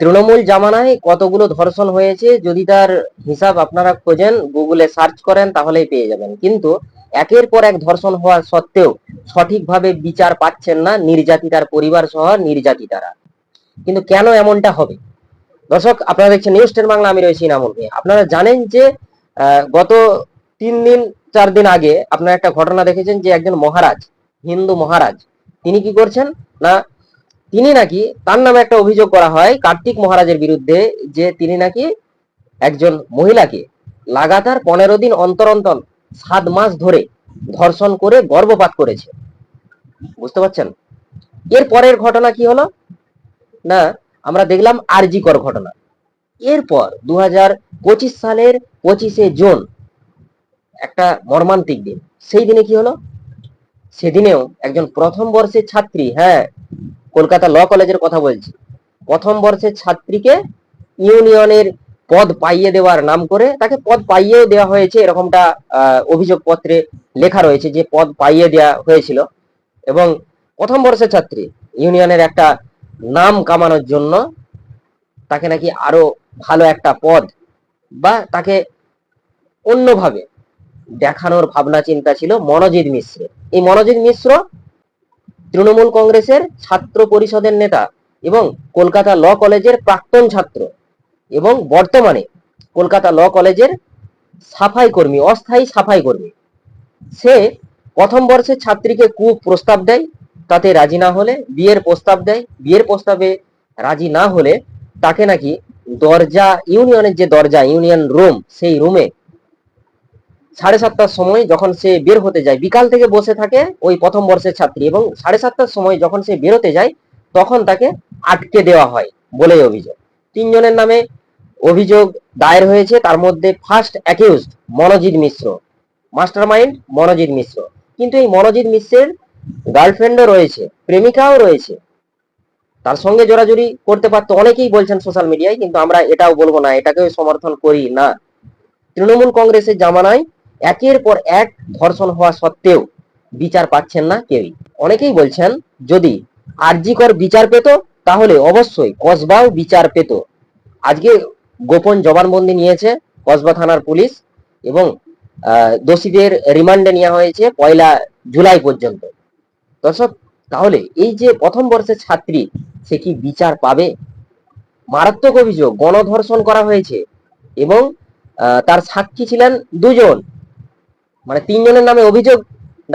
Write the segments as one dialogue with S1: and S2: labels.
S1: তৃণমূল জামানায় কতগুলো ধর্ষণ হয়েছে যদি তার হিসাব আপনারা খোঁজেন গুগলে সার্চ করেন তাহলেই পেয়ে যাবেন। কিন্তু একের পর এক ধর্ষণ হওয়া সত্ত্বেও সঠিকভাবে বিচার পাচ্ছেন না নির্যাতিতার পরিবার সহ নির্যাতিতারা। কিন্তু কেন এমনটা হবে? দর্শক, আপনারা দেখছেন নিউজ টেন বাংলা আমি রয়েছি নামুল মিয়া। আপনারা জানেন যে গত তিন দিন, চার দিন আগে আপনারা একটা ঘটনা দেখেছেন যে একজন মহারাজ, হিন্দু মহারাজ, তিনি কি করছেন না তিনি নাকি, তার নামে একটা অভিযোগ করা হয় কার্তিক মহারাজের বিরুদ্ধে যে তিনি নাকি একজন মহিলাকে লাগাতার পনেরো দিন অন্তর অন্তর সাত মাস ধরে ধর্ষণ করে গর্ভপাত করেছে। বুঝতে পারছেন? এর পরের ঘটনা কি হলো? না, আমরা দেখলাম আরজিকর ঘটনা। এরপর দু পঁচিশ সালের পঁচিশে জুন, একটা মর্মান্তিক দিন। সেই দিনে কি হলো? সেদিনেও একজন প্রথম বর্ষের ছাত্রী হ্যাঁ কলকাতা ল কলেজের কথা বলছি প্রথম বর্ষের ছাত্রীকে ইউনিয়নের পদ পাইয়ে দেওয়ার নাম করে তাকে পদ পাইয়েও দেওয়া হয়েছে এরকমটা আহ, অভিযোগপত্রে লেখা রয়েছে যে পদ পাইয়ে দেওয়া হয়েছিল। এবং প্রথম বর্ষের ছাত্রী ইউনিয়নের একটা নাম কামানোর জন্য তাকে নাকি আরও ভালো একটা পদ বা তাকে অন্যভাবে দেখানোর ভাবনা, চিন্তা ছিল মনোজিৎ মিশ্র। এই মনোজিৎ মিশ্র তৃণমূল কংগ্রেসের ছাত্র পরিষদের নেতা এবং কলকাতা ল কলেজের প্রাক্তন ছাত্র এবং বর্তমানে কলকাতা ল কলেজের সাফাই কর্মী, অস্থায়ী সাফাই কর্মী। সে প্রথম বর্ষের ছাত্রীকে কু প্রস্তাব দেয়, তাতে রাজি না হলে বিয়ের প্রস্তাব দেয়। বিয়ের প্রস্তাবে রাজি না হলে তাকে নাকি দরজা, ইউনিয়নের যে দরজা, ইউনিয়ন রুম, সেই রুমে সাড়ে সাতটার সময় যখন সে বের হতে যায়, বিকাল থেকে বসে থাকে ওই প্রথম বর্ষের ছাত্রী এবং সাড়ে সাতটার সময় যখন সে বেরোতে যায়, তখন তাকে আটকে দেওয়া হয় বলেই অভিযোগ। তিনজনের নামে অভিযোগ দায়ের হয়েছে, তার মধ্যে first accused Manojit Mishra mastermind Manojit Mishra. কিন্তু এই মনোজিৎ মিশ্রের গার্লফ্রেন্ডও রয়েছে, প্রেমিকাও রয়েছে। তার সঙ্গে জোরাজুরি করতে পারতো, অনেকেই বলছেন সোশ্যাল মিডিয়ায় কিন্তু আমরা এটাও বলব না, এটাকেও সমর্থন করি না। তৃণমূল কংগ্রেসের জামানায় একের পর এক ধর্ষণ হওয়া সত্ত্বেও বিচার পাচ্ছেন না কেউই। অনেকেই বলছেন, যদি আরজিকর বিচার পেত, তাহলে অবশ্যই কসবাও বিচার পেত। আজকে গোপন জবানবন্দি নিয়েছে কসবা থানার পুলিশ এবং দোষীদের রিমান্ডে নেওয়া হয়েছে পয়লা জুলাই পর্যন্ত। দর্শক, তাহলে এই যে প্রথম বর্ষের ছাত্রী, সে কি বিচার পাবে? মারাত্মক অভিযোগ, গণধর্ষণ করা হয়েছে এবং তার সাক্ষী ছিলেন দুজন। মানে তিনজনের নামে অভিযোগ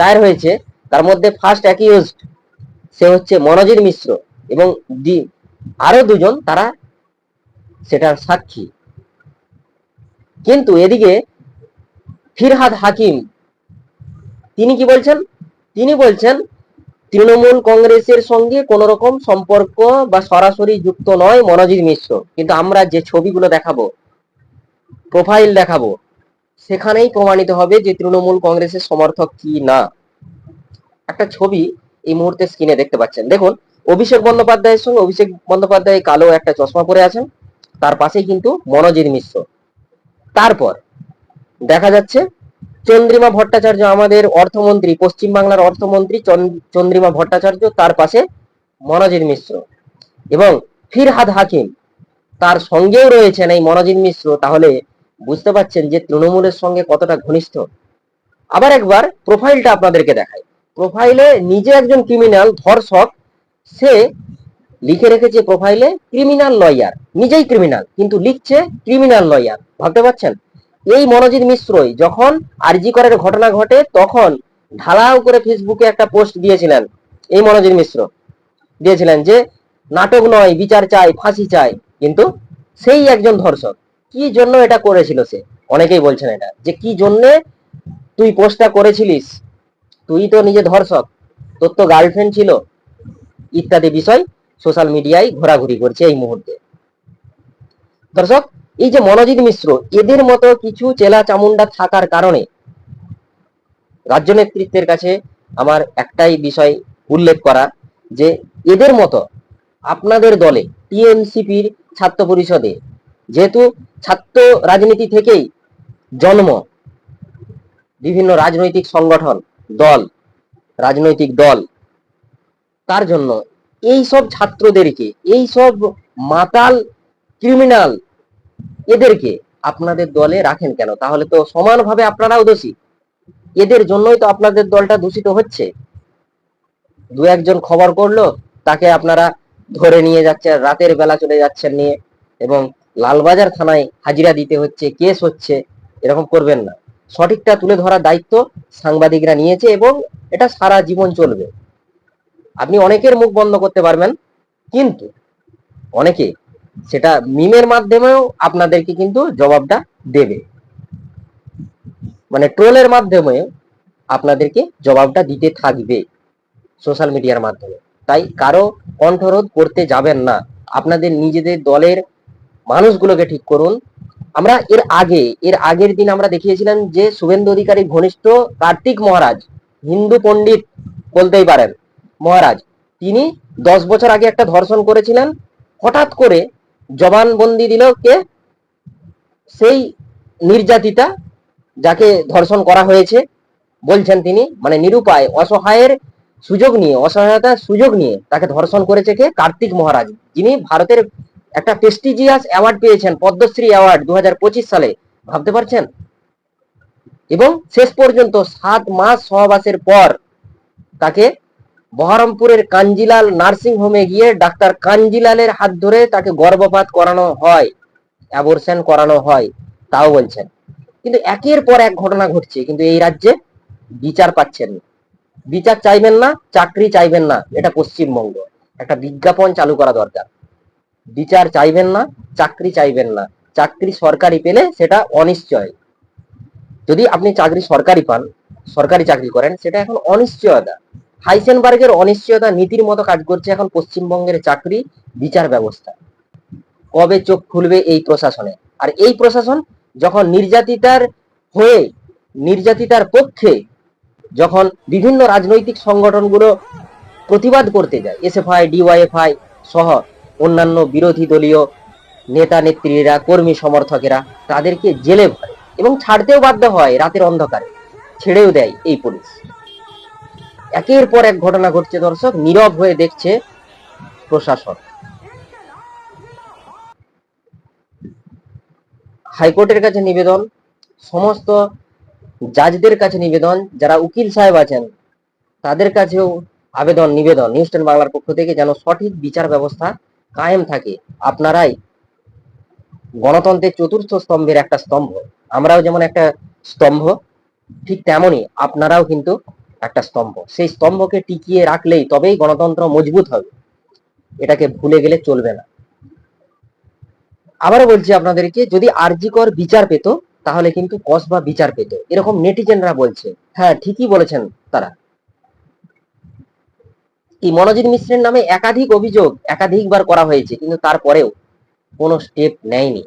S1: দায়ের হয়েছে, তার মধ্যে ফার্স্ট অ্যাকিউজড সে হচ্ছে মনোজিৎ মিশ্র এবং আরও দুজন তারা সেটার সাক্ষী। কিন্তু এদিকে ফিরহাদ হাকিম, তিনি কি বলছেন? তিনি বলছেন, তৃণমূল কংগ্রেসের সঙ্গে কোন রকম সম্পর্ক বা সরাসরি যুক্ত নয় মনোজিৎ মিশ্র। কিন্তু আমরা যে ছবিগুলো দেখাবো প্রোফাইল দেখাবো সেখানেই প্রমাণিত হবে যে তৃণমূল কংগ্রেসের সমর্থক কি না। একটা ছবি এই মুহূর্তে স্ক্রিনে দেখতে পাচ্ছেন। দেখুন, অভিষেক বন্দ্যোপাধ্যায়ের সঙ্গে অভিষেক বন্দ্যোপাধ্যায় কালো একটা চশমা পরে আছেন। তার পাশেই কিন্তু মনোজিৎ মিশ্র। তারপর দেখা যাচ্ছে, চন্দ্রিমা ভট্টাচার্য আমাদের অর্থমন্ত্রী, পশ্চিমবাংলার অর্থমন্ত্রী চন্দ- চন্দ্রিমা ভট্টাচার্য, তার পাশে মনোজিৎ মিশ্র। এবং ফিরহাদ হাকিম, তার সঙ্গেও রয়েছেন এই মনোজিৎ মিশ্র। তাহলে বুঝতে পারছেন যে তৃণমূলের সঙ্গে কতটা ঘনিষ্ঠ? আবার একবার প্রোফাইলটা আপনাদেরকে দেখায় প্রোফাইলে নিজে একজন ক্রিমিনাল ধর্ষক, সে লিখে রেখেছে প্রোফাইলে ক্রিমিনাল লয়ার নিজেই ক্রিমিনাল কিন্তু লিখছে ক্রিমিনাল লয়ার ভাবতে পারছেন? এই মনোজিৎ মিশ্রই যখন আরজি করার ঘটনা ঘটে, তখন ঢালাও করে ফেসবুকে একটা পোস্ট দিয়েছিলেন এই মনোজিৎ মিশ্র। দিয়েছিলেন যে, নাটক নয়, বিচার চাই, ফাঁসি চাই। কিন্তু সেই একজন ধর্ষক কি জন্য এটা করেছিল সে? অনেকেই বলছেন এটা। যে কি জন্যে তুই পোস্টটা করেছিলিস? তুই তো নিজে ধর্ষক। তোর তো গার্লফ্রেন্ড ছিল। ইত্যাদি বিষয় সোশ্যাল মিডিয়ায় ঘোরাঘুরি করছে এই মুহূর্তে। দর্শক, এই যে মনোজিৎ মিশ্র, এদের মতো কিছু চেলা চামুন্ডা থাকার কারণে রাজ্য নেতৃত্বের কাছে আমার একটাই বিষয় উল্লেখ করা যে এদের মতো আপনাদের দলে টিএমসিপির ছাত্র পরিষদে যেহেতু ছাত্র রাজনীতি থেকেই জন্ম বিভিন্ন রাজনৈতিক সংগঠন, দল, রাজনৈতিক দল, তার জন্য এই সব ছাত্রদেরকে, এই সব মাতাল ক্রিমিনাল এদেরকে আপনাদের দলে রাখেন কেন? তাহলে তো সমানভাবে আপনারাও দোষী। এদের জন্যই তো আপনাদের দলটা দূষিত হচ্ছে। দু একজন খবর করল, তাকে আপনারা ধরে নিয়ে যাচ্ছেন, রাতের বেলা চলে যাচ্ছেন নিয়ে এবং লালবাজার থানায় হাজিরা দিতে হচ্ছে, কেস হচ্ছে, এরকম করবেন না। সঠিকটা তুলে ধরার দায়িত্ব সাংবাদিকরা নিয়েছে এবং এটা সারা জীবন চলবে। আপনি অনেকের মুখ বন্ধ করতে পারবেন, কিন্তু অনেকে সেটা মিমের মাধ্যমেও আপনাদেরকে কিন্তু জবাবটা দেবে। মানে ট্রোলের মাধ্যমে আপনাদেরকে জবাবটা দিতে থাকবে সোশ্যাল মিডিয়ার মাধ্যমে। তাই কারও কণ্ঠরোধ করতে যাবেন না। আপনাদের নিজেদের দলের মানুষগুলোকে ঠিক করুন। আমরা এর আগে, এর আগের দিন আমরা দেখিয়েছিলাম যে শুভেন্দু অধিকারী ঘনিষ্ঠ কার্তিক মহারাজ, হিন্দু পণ্ডিত বলতেই পারেন, মহারাজ, তিনি দশ বছর আগে একটা ধর্ষণ করেছিলেন। হঠাৎ করে জবানবন্দি দিল কে? সেই নির্যাতিতা যাকে ধর্ষণ করা হয়েছে, বলছেন তিনি মানে নিরুপায়, অসহায়ের সুযোগ নিয়ে, অসহায়তার সুযোগ নিয়ে তাকে ধর্ষণ করেছে কে? কার্তিক মহারাজ, যিনি ভারতের একটা প্রেস্টিজিয়াস অ্যাওয়ার্ড পেয়েছেন, পদ্মশ্রী অ্যাওয়ার্ড দু হাজার পঁচিশ সালে। ভাবতে পারছেন? এবং শেষ পর্যন্ত সাত মাস সহবাসের পর তাকে বহরমপুরের কাঞ্জিলাল নার্সিং হোমে গিয়ে ডাক্তার কাঞ্জিলালের হাত ধরে তাকে গর্ভপাত করানো হয় অ্যাবর্শন করানো হয়, তাও বলছেন। কিন্তু একের পর এক ঘটনা ঘটছে, কিন্তু এই রাজ্যে বিচার পাচ্ছেন বিচার চাইবেন না, চাকরি চাইবেন না, এটা পশ্চিমবঙ্গ। একটা বিজ্ঞাপন চালু করা দরকার। বিচার চাইবেন না, চাকরি চাইবেন না। চাকরি সরকারি পেলে সেটা অনিশ্চয়। যদি আপনি চাকরি সরকারি পান, সরকারি চাকরি করেন, সেটা এখন অনিশ্চয়তা। হাইসেনবার্গের অনিশ্চয়তা নীতির মতো কাজ করছে এখন পশ্চিমবঙ্গের চাকরি বিচার ব্যবস্থা। কবে চোখ খুলবে এই প্রশাসনে? আর এই প্রশাসন যখন নির্যাতিতার হয়ে, নির্যাতিতার পক্ষে যখন বিভিন্ন রাজনৈতিক সংগঠনগুলো প্রতিবাদ করতে যায়, এসএফআই, ডিওয়াইএফআই সহ অন্যান্য বিরোধী দলীয় নেতা, নেত্রীরা, কর্মী সমর্থকেরা তাদেরকে জেলে ভরে এবং ছাড়তেও বাধ্য হয় রাতের অন্ধকারে। ছেড়েও দেয় এই পুলিশ। একের পর এক ঘটনা ঘটছে দর্শক, নীরব হয়ে দেখছে প্রশাসন। হাইকোর্টের কাছে নিবেদন, সমস্ত জাজদের কাছে নিবেদন, যারা উকিল সাহেব আছেন, তাদের কাছেও আবেদন, নিবেদন। নিউজ বাংলার পক্ষ থেকে যেন সঠিক বিচার ব্যবস্থা কায়েম থাকে, আপনারাই গণতন্ত্রের চতুর্থ স্তম্ভের একটা স্তম্ভ। আমরাও যেমন একটা স্তম্ভ, ঠিক তেমনই আপনারাও কিন্তু একটা স্তম্ভ। সেই স্তম্ভকে টিকিয়ে রাখলেই তবেই গণতন্ত্র মজবুত হবে। এটাকে ভুলে গেলে চলবে না। আবারও বলছি আপনাদেরকে, যদি আরজিকর বিচার পেত, তাহলে কিন্তু কস বা বিচার পেত। এরকম নেটিজেনরা বলছে। হ্যাঁ ঠিকই বলেছেন তারা। কি মনোজিৎ মিশ্রের নামে একাধিক অভিযোগ একাধিকবার করা হয়েছে, কিন্তু তারপরেও কোনো স্টেপ নেয়নি।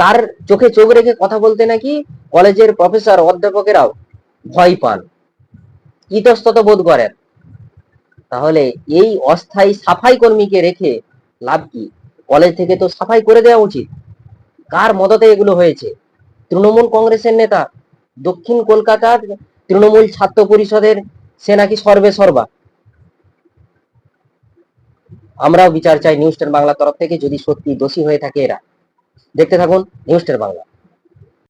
S1: তার চোখে চোখ রেখে কথা বলতে নাকি কলেজের প্রফেসর অধ্যাপকেরাও ভয় পান। ইতস্তত বোধ করেন। তাহলে এই অস্থায়ী সাফাই কর্মীকে রেখে লাভ কি? কলেজ থেকে তো সাফাই করে দেওয়া উচিত। কার মদতে এগুলো হয়েছে? তৃণমূল কংগ্রেসের নেতা, দক্ষিণ কলকাতার তৃণমূল ছাত্র পরিষদের সে নাকি সর্বে সর্বা। আমরাও বিচার চাই নিউজ টেন বাংলা তরফ থেকে যদি সত্যি দোষী হয়ে থাকে এরা। দেখতে থাকুন নিউজ টেন বাংলা।